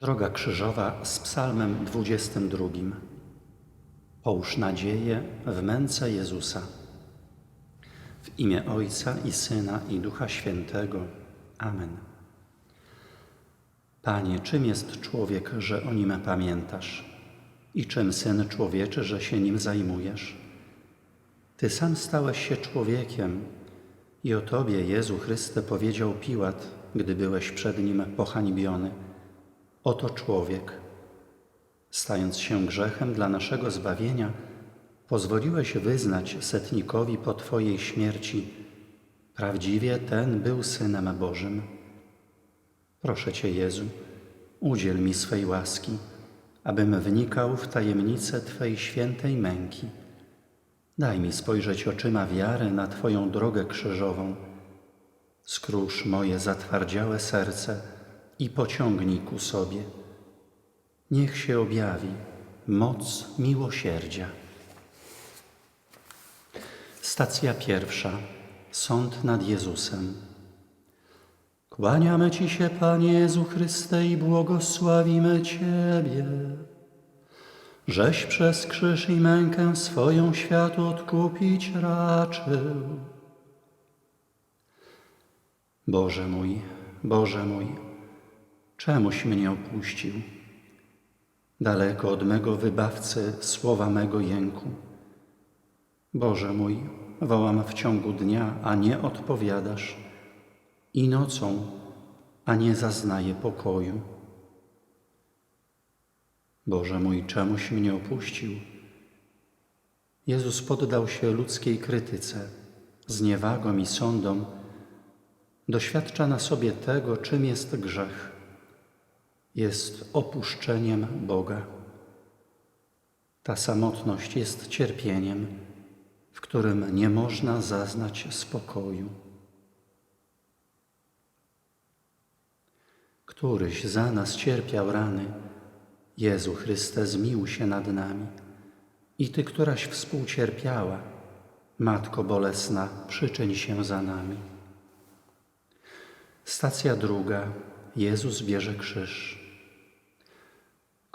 Droga krzyżowa z Psalmem 22. Połóż nadzieję w męce Jezusa. W imię Ojca i Syna i Ducha Świętego. Amen. Panie, czym jest człowiek, że o nim pamiętasz? I czym syn człowieczy, że się nim zajmujesz? Ty sam stałeś się człowiekiem i o Tobie, Jezu Chryste, powiedział Piłat, gdy byłeś przed nim pohańbiony – Oto człowiek, stając się grzechem dla naszego zbawienia, pozwoliłeś wyznać setnikowi po Twojej śmierci, prawdziwie ten był Synem Bożym. Proszę Cię, Jezu, udziel mi swej łaski, abym wnikał w tajemnicę Twej świętej męki. Daj mi spojrzeć oczyma wiary na Twoją drogę krzyżową. Skróż moje zatwardziałe serce, i pociągnij ku sobie. Niech się objawi moc miłosierdzia. Stacja pierwsza. Sąd nad Jezusem. Kłaniamy Ci się, Panie Jezu Chryste, i błogosławimy Ciebie, żeś przez krzyż i mękę swoją świat odkupić raczył. Boże mój, Boże mój, czemuś mnie opuścił? Daleko od mego wybawcy słowa mego jęku. Boże mój, wołam w ciągu dnia, a nie odpowiadasz, i nocą, a nie zaznaję pokoju. Boże mój, czemuś mnie opuścił? Jezus poddał się ludzkiej krytyce, zniewagom i sądom, doświadcza na sobie tego, czym jest grzech jest opuszczeniem Boga. Ta samotność jest cierpieniem, w którym nie można zaznać spokoju. Któryś za nas cierpiał rany, Jezu Chryste, zmił się nad nami. I Ty, któraś współcierpiała, Matko Bolesna, przyczyń się za nami. Stacja druga. Jezus bierze krzyż.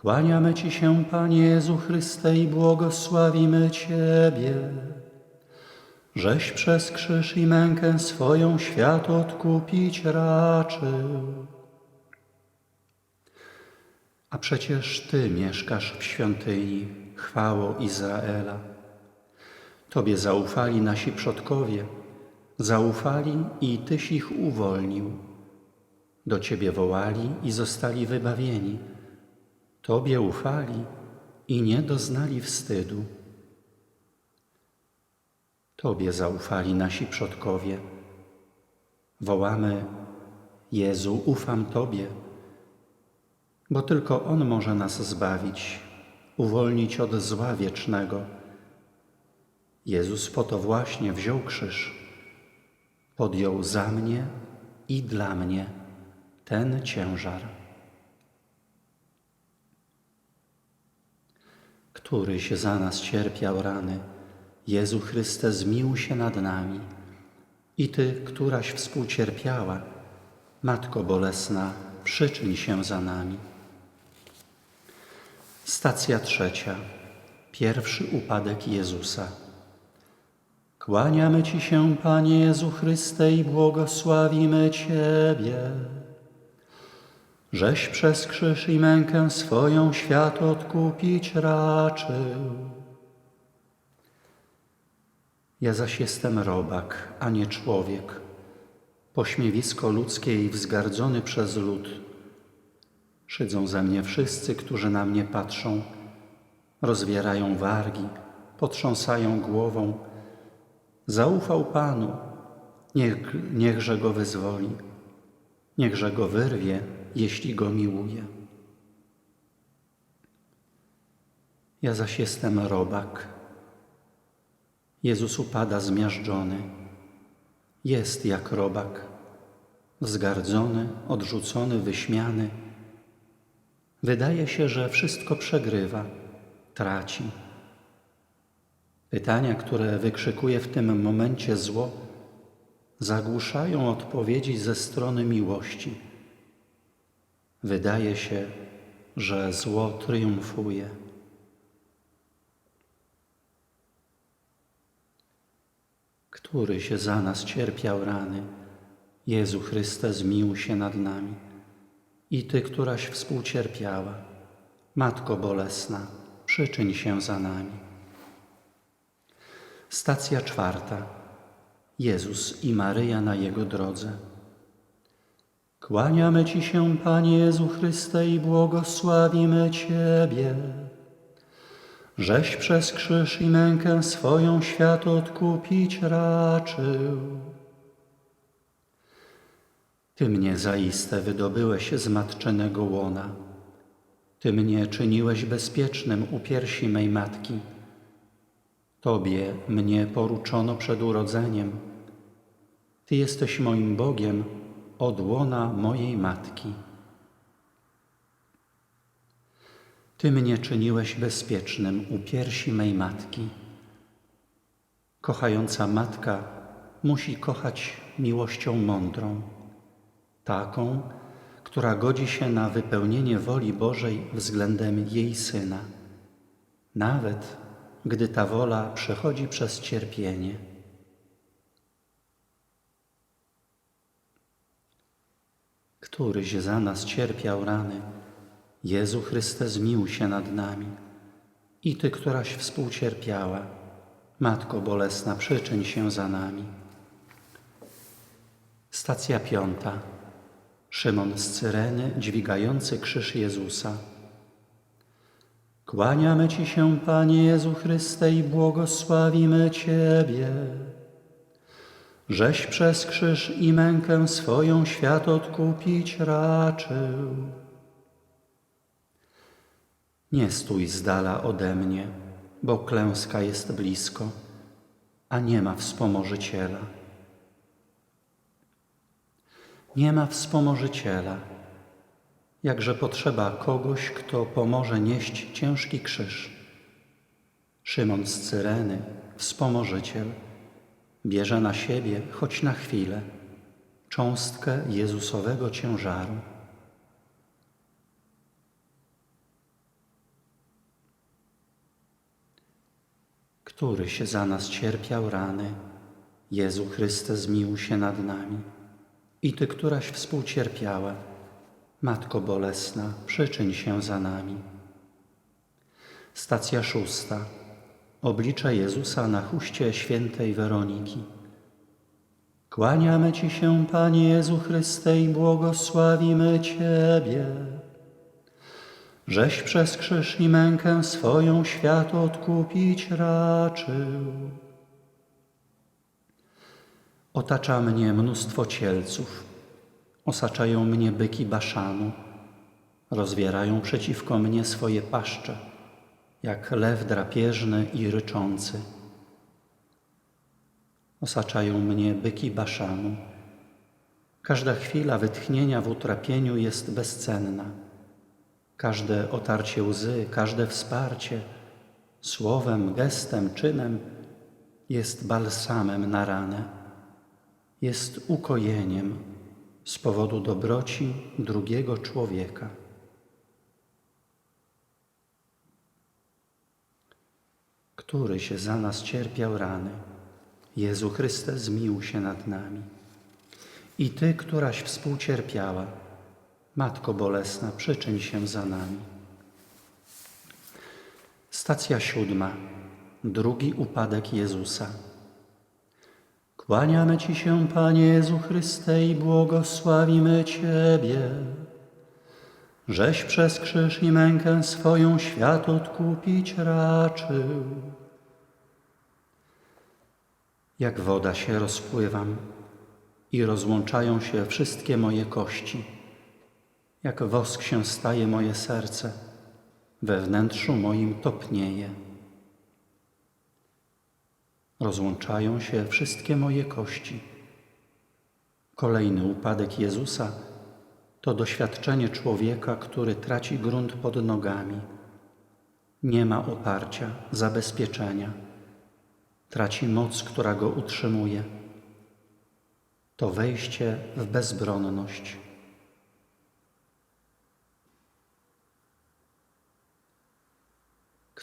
Kłaniamy Ci się, Panie Jezu Chryste, i błogosławimy Ciebie, żeś przez krzyż i mękę swoją świat odkupić raczył. A przecież Ty mieszkasz w świątyni, chwało Izraela. Tobie zaufali nasi przodkowie, zaufali i Tyś ich uwolnił. Do Ciebie wołali i zostali wybawieni Tobie ufali i nie doznali wstydu. Tobie zaufali nasi przodkowie. Wołamy, Jezu, ufam Tobie, bo tylko On może nas zbawić, uwolnić od zła wiecznego. Jezus po to właśnie wziął krzyż, podjął za mnie i dla mnie ten ciężar. Któryś za nas cierpiał rany, Jezu Chryste, zmił się nad nami. I Ty, któraś współcierpiała, Matko Bolesna, przyczyń się za nami. Stacja trzecia. Pierwszy upadek Jezusa. Kłaniamy Ci się, Panie Jezu Chryste, i błogosławimy Ciebie żeś przez krzyż i mękę swoją świat odkupić raczył. Ja zaś jestem robak, a nie człowiek, pośmiewisko ludzkie i wzgardzony przez lud. Szydzą ze mnie wszyscy, którzy na mnie patrzą, rozwierają wargi, potrząsają głową. Zaufał Panu, niech, niechże go wyzwoli, niechże go wyrwie jeśli Go miłuje. Ja zaś jestem robak. Jezus upada zmiażdżony. Jest jak robak, zgardzony, odrzucony, wyśmiany. Wydaje się, że wszystko przegrywa, traci. Pytania, które wykrzykuje w tym momencie zło, zagłuszają odpowiedzi ze strony miłości Wydaje się, że zło triumfuje. Któryś za nas cierpiał rany, Jezu Chryste, zmiłuj się nad nami. I Ty, któraś współcierpiała, Matko Bolesna, przyczyń się za nami. Stacja czwarta. Jezus i Maryja na Jego drodze. Kłaniamy Ci się, Panie Jezu Chryste, i błogosławimy Ciebie, żeś przez krzyż i mękę swoją świat odkupić raczył. Ty mnie zaiste wydobyłeś z matczynego łona. Ty mnie czyniłeś bezpiecznym u piersi mej matki. Tobie mnie poruczono przed urodzeniem. Ty jesteś moim Bogiem od łona mojej matki. Ty mnie czyniłeś bezpiecznym u piersi mej matki. Kochająca matka musi kochać miłością mądrą, taką, która godzi się na wypełnienie woli Bożej względem jej syna, nawet gdy ta wola przechodzi przez cierpienie. Któryś za nas cierpiał rany, Jezu Chryste, zmiłuj się nad nami. I Ty, któraś współcierpiała, Matko Bolesna, przyczyń się za nami. Stacja piąta. Szymon z Cyreny, dźwigający krzyż Jezusa. Kłaniamy Ci się, Panie Jezu Chryste, i błogosławimy Ciebie, żeś przez krzyż i mękę swoją świat odkupić raczył. Nie stój z dala ode mnie, bo klęska jest blisko, a nie ma wspomożyciela. Nie ma wspomożyciela, jakże potrzeba kogoś, kto pomoże nieść ciężki krzyż. Szymon z Cyreny, wspomożyciel, bierze na siebie, choć na chwilę, cząstkę Jezusowego ciężaru. Który się za nas cierpiał rany, Jezu Chryste, zmiłuj się nad nami. I Ty, któraś współcierpiała, Matko Bolesna, przyczyń się za nami. Stacja szósta. Oblicze Jezusa na chuście świętej Weroniki. Kłaniamy Ci się, Panie Jezu Chryste, i błogosławimy Ciebie, żeś przez krzyż i mękę swoją świat odkupić raczył. Otacza mnie mnóstwo cielców, osaczają mnie byki baszanu, rozwierają przeciwko mnie swoje paszcze, jak lew drapieżny i ryczący. Osaczają mnie byki baszanu. Każda chwila wytchnienia w utrapieniu jest bezcenna. Każde otarcie łzy, każde wsparcie, słowem, gestem, czynem jest balsamem na ranę jest ukojeniem z powodu dobroci drugiego człowieka. Który się za nas cierpiał rany, Jezu Chryste, zmiłuj się nad nami. I Ty, któraś współcierpiała, Matko Bolesna, przyczyń się za nami. Stacja siódma. Drugi upadek Jezusa. Kłaniamy Ci się, Panie Jezu Chryste, i błogosławimy Ciebie, żeś przez krzyż i mękę swoją świat odkupić raczył. Jak woda się rozpływam i rozłączają się wszystkie moje kości, jak wosk się staje moje serce, we wnętrzu moim topnieje rozłączają się wszystkie moje kości. Kolejny upadek Jezusa to doświadczenie człowieka, który traci grunt pod nogami. Nie ma oparcia, zabezpieczenia. Traci moc, która go utrzymuje. To wejście w bezbronność.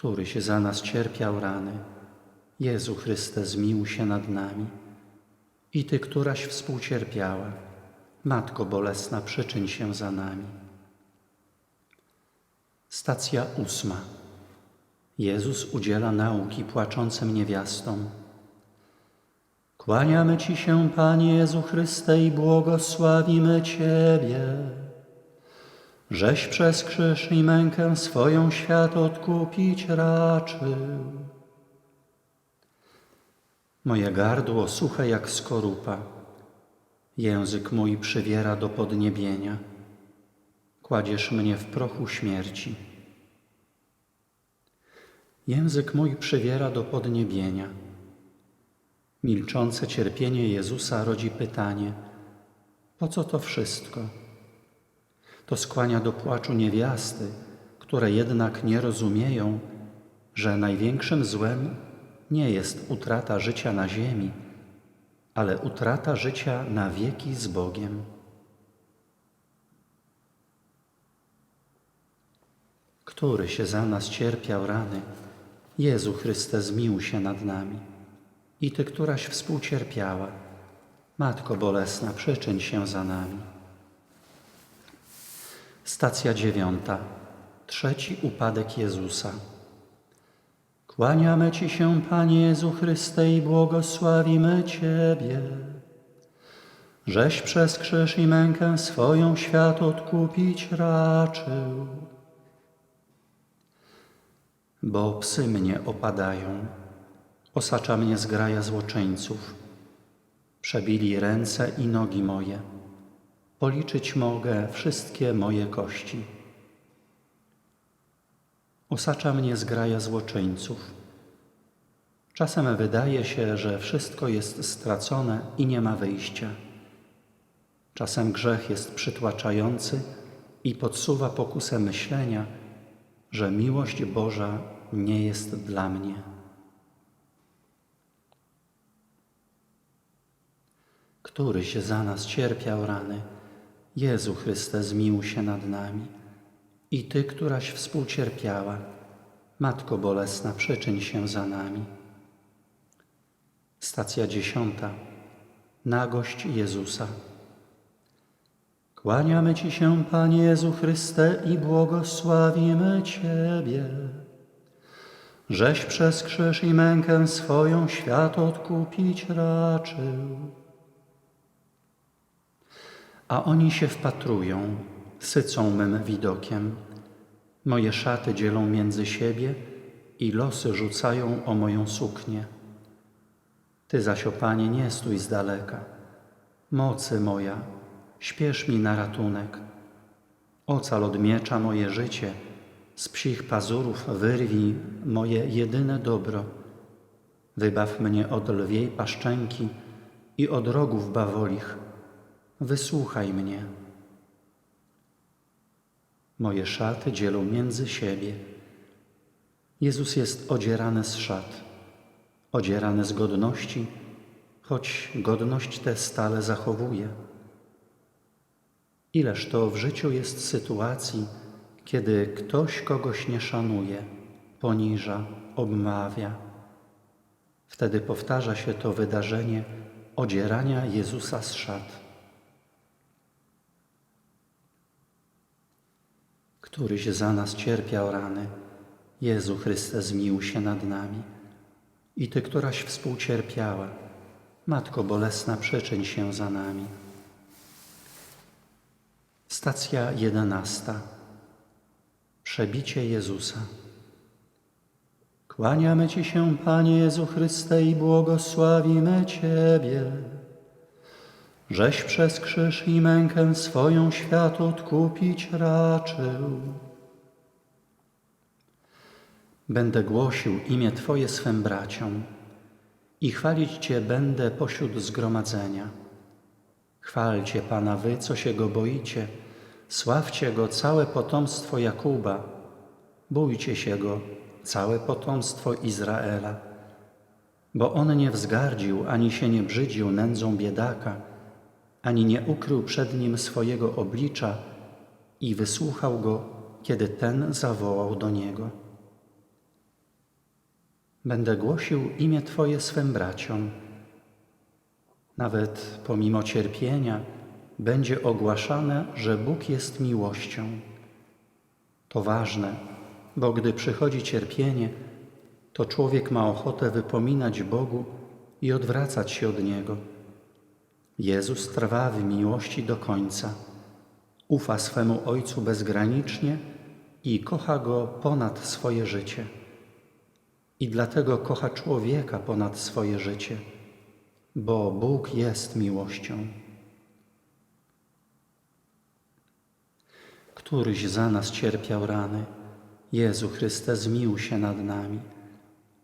któryś za nas cierpiał rany. Jezu Chryste, zmiłuj się nad nami. I Ty, któraś współcierpiała, Matko Bolesna, przyczyń się za nami. Stacja ósma. Jezus udziela nauki płaczącym niewiastom. Kłaniamy Ci się, Panie Jezu Chryste, i błogosławimy Ciebie, żeś przez krzyż i mękę swoją świat odkupić raczył. Moje gardło suche jak skorupa, język mój przywiera do podniebienia. Kładziesz mnie w prochu śmierci. Język mój przywiera do podniebienia. Milczące cierpienie Jezusa rodzi pytanie: po co to wszystko? To skłania do płaczu niewiasty, które jednak nie rozumieją, że największym złem nie jest utrata życia na ziemi, ale utrata życia na wieki z Bogiem. Który się za nas cierpiał rany, Jezu Chryste, zmiłuj się nad nami. I Ty, któraś współcierpiała, Matko Bolesna, przyczyń się za nami. Stacja dziewiąta. Trzeci upadek Jezusa. Kłaniamy Ci się, Panie Jezu Chryste, i błogosławimy Ciebie, żeś przez krzyż i mękę swoją świat odkupić raczył. Bo psy mnie opadają, osacza mnie zgraja złoczyńców. Przebili ręce i nogi moje, policzyć mogę wszystkie moje kości. Osacza mnie zgraja złoczyńców. Czasem wydaje się, że wszystko jest stracone i nie ma wyjścia. Czasem grzech jest przytłaczający i podsuwa pokusę myślenia, że miłość Boża nie jest dla mnie. Któryś za nas cierpiał rany, Jezu Chryste, zmiłuj się nad nami. I Ty, któraś współcierpiała, Matko Bolesna, przyczyń się za nami. Stacja dziesiąta. Nagość Jezusa. Kłaniamy Ci się, Panie Jezu Chryste, i błogosławimy Ciebie, żeś przez krzyż i mękę swoją świat odkupić raczył. A oni się wpatrują, sycą mym widokiem. Moje szaty dzielą między siebie i losy rzucają o moją suknię. Ty zaś, o Panie, nie stój z daleka. Mocy moja, śpiesz mi na ratunek. Ocal od miecza moje życie, z psich pazurów wyrwij moje jedyne dobro. Wybaw mnie od lwiej paszczęki i od rogów bawolich. Wysłuchaj mnie. Moje szaty dzielą między siebie. Jezus jest odzierany z szat, odzierany z godności, choć godność tę stale zachowuje. Ileż to w życiu jest sytuacji, kiedy ktoś kogoś nie szanuje, poniża, obmawia. Wtedy powtarza się to wydarzenie odzierania Jezusa z szat. Któryś za nas cierpiał rany, Jezu Chryste, zmiłuj się nad nami. I Ty, któraś współcierpiała, Matko Bolesna, przyczyń się za nami. Stacja jedenasta. Przebicie Jezusa. Kłaniamy Ci się, Panie Jezu Chryste, i błogosławimy Ciebie, żeś przez krzyż i mękę swoją świat odkupić raczył. Będę głosił imię Twoje swym braciom i chwalić Cię będę pośród zgromadzenia. Chwalcie Pana wy, co się Go boicie, sławcie Go całe potomstwo Jakuba, bójcie się Go, całe potomstwo Izraela. Bo On nie wzgardził, ani się nie brzydził nędzą biedaka, ani nie ukrył przed Nim swojego oblicza i wysłuchał Go, kiedy ten zawołał do Niego. Będę głosił imię Twoje swym braciom. Nawet pomimo cierpienia będzie ogłaszane, że Bóg jest miłością. To ważne, bo gdy przychodzi cierpienie, to człowiek ma ochotę wypominać Bogu i odwracać się od Niego. Jezus trwa w miłości do końca, ufa swemu Ojcu bezgranicznie i kocha Go ponad swoje życie. I dlatego kocha człowieka ponad swoje życie, bo Bóg jest miłością. Któryś za nas cierpiał rany, Jezu Chryste, zmił się nad nami.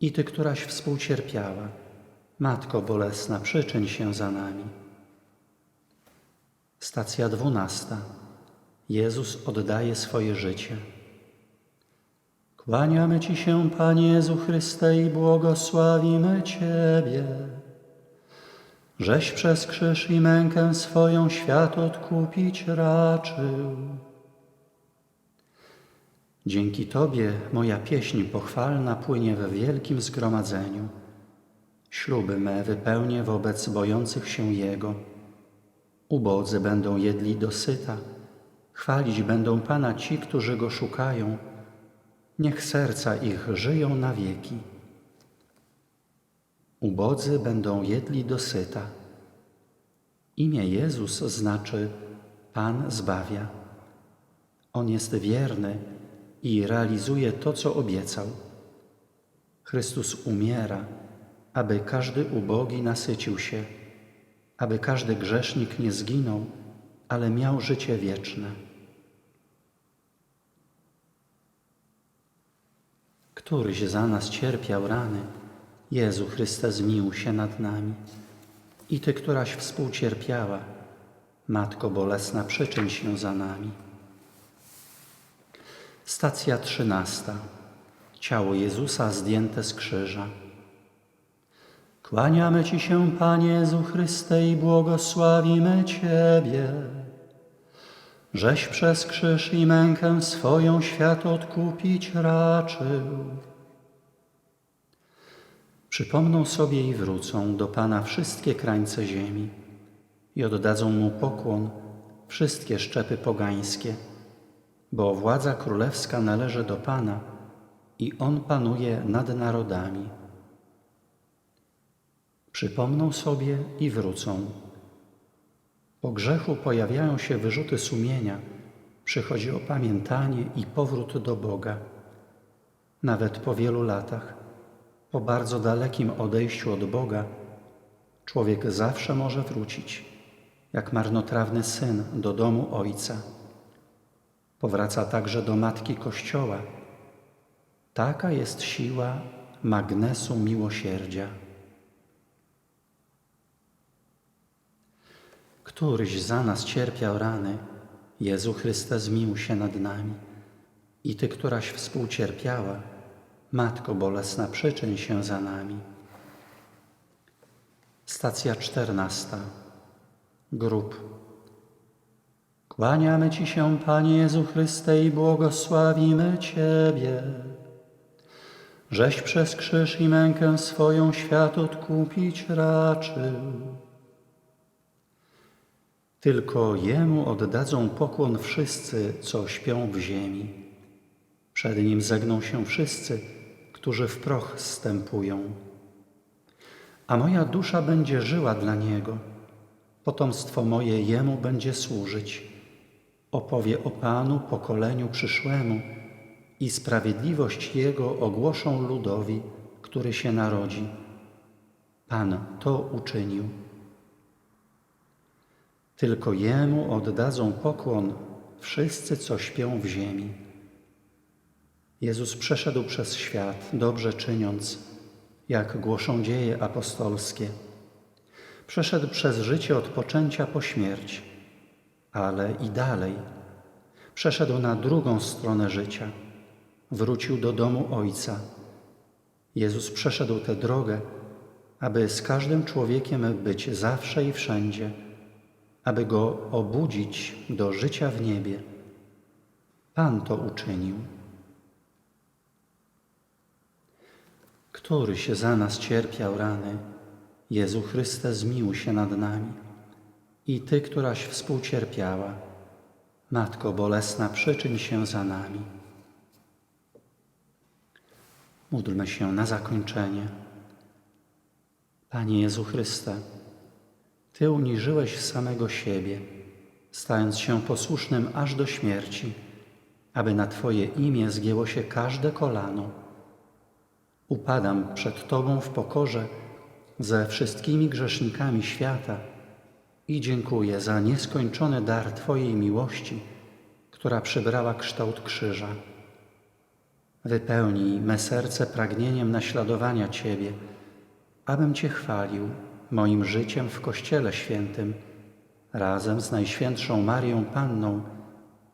I Ty, któraś współcierpiała, Matko Bolesna, przyczyń się za nami. Stacja dwunasta. Jezus oddaje swoje życie. Kłaniamy Ci się, Panie Jezu Chryste, i błogosławimy Ciebie, żeś przez krzyż i mękę swoją świat odkupić raczył. Dzięki Tobie moja pieśń pochwalna płynie we wielkim zgromadzeniu. Śluby me wypełnię wobec bojących się Jego. Ubodzy będą jedli dosyta, chwalić będą Pana ci, którzy Go szukają. Niech serca ich żyją na wieki. Ubodzy będą jedli dosyta. Imię Jezus znaczy Pan zbawia. On jest wierny i realizuje to, co obiecał. Chrystus umiera, aby każdy ubogi nasycił się, aby każdy grzesznik nie zginął, ale miał życie wieczne. Któryś za nas cierpiał rany, Jezu Chryste zmił się nad nami. I Ty, któraś współcierpiała, Matko Bolesna, przyczyń się za nami. Stacja trzynasta. Ciało Jezusa zdjęte z krzyża. Kłaniamy Ci się, Panie Jezu Chryste, i błogosławimy Ciebie, żeś przez krzyż i mękę swoją świat odkupić raczył. Przypomną sobie i wrócą do Pana wszystkie krańce ziemi i oddadzą Mu pokłon wszystkie szczepy pogańskie bo władza królewska należy do Pana i On panuje nad narodami. Przypomną sobie i wrócą. Po grzechu pojawiają się wyrzuty sumienia, przychodzi opamiętanie i powrót do Boga. Nawet po wielu latach, po bardzo dalekim odejściu od Boga, człowiek zawsze może wrócić, jak marnotrawny syn do domu Ojca. Powraca także do Matki Kościoła. Taka jest siła magnesu miłosierdzia. Któryś za nas cierpiał rany, Jezu Chryste zmił się nad nami. I Ty, któraś współcierpiała, Matko Bolesna, przyczyń się za nami. Stacja czternasta. Grób Kłaniamy Ci się, Panie Jezu Chryste, i błogosławimy Ciebie, żeś przez krzyż i mękę swoją świat odkupić raczył. Tylko Jemu oddadzą pokłon wszyscy, co śpią w ziemi. Przed Nim zegną się wszyscy, którzy w proch stępują. A moja dusza będzie żyła dla Niego, potomstwo moje Jemu będzie służyć opowie o Panu pokoleniu przyszłemu i sprawiedliwość Jego ogłoszą ludowi, który się narodzi. Pan to uczynił. Tylko Jemu oddadzą pokłon wszyscy, co śpią w ziemi. Jezus przeszedł przez świat, dobrze czyniąc, jak głoszą dzieje apostolskie. Przeszedł przez życie od poczęcia po śmierć ale i dalej. Przeszedł na drugą stronę życia, wrócił do domu Ojca. Jezus przeszedł tę drogę, aby z każdym człowiekiem być zawsze i wszędzie, aby go obudzić do życia w niebie. Pan to uczynił. Któryś za nas cierpiał rany, Jezu Chryste, zmiłuj się nad nami. I Ty, któraś współcierpiała, Matko Bolesna, przyczyń się za nami. Módlmy się na zakończenie. Panie Jezu Chryste, Ty uniżyłeś samego siebie, stając się posłusznym aż do śmierci, aby na Twoje imię zgięło się każde kolano. Upadam przed Tobą w pokorze ze wszystkimi grzesznikami świata i dziękuję za nieskończony dar Twojej miłości, która przybrała kształt krzyża. Wypełnij me serce pragnieniem naśladowania Ciebie, abym Cię chwalił moim życiem w Kościele Świętym, razem z Najświętszą Marią Panną,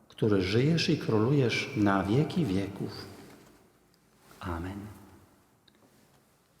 który żyjesz i królujesz na wieki wieków. Amen.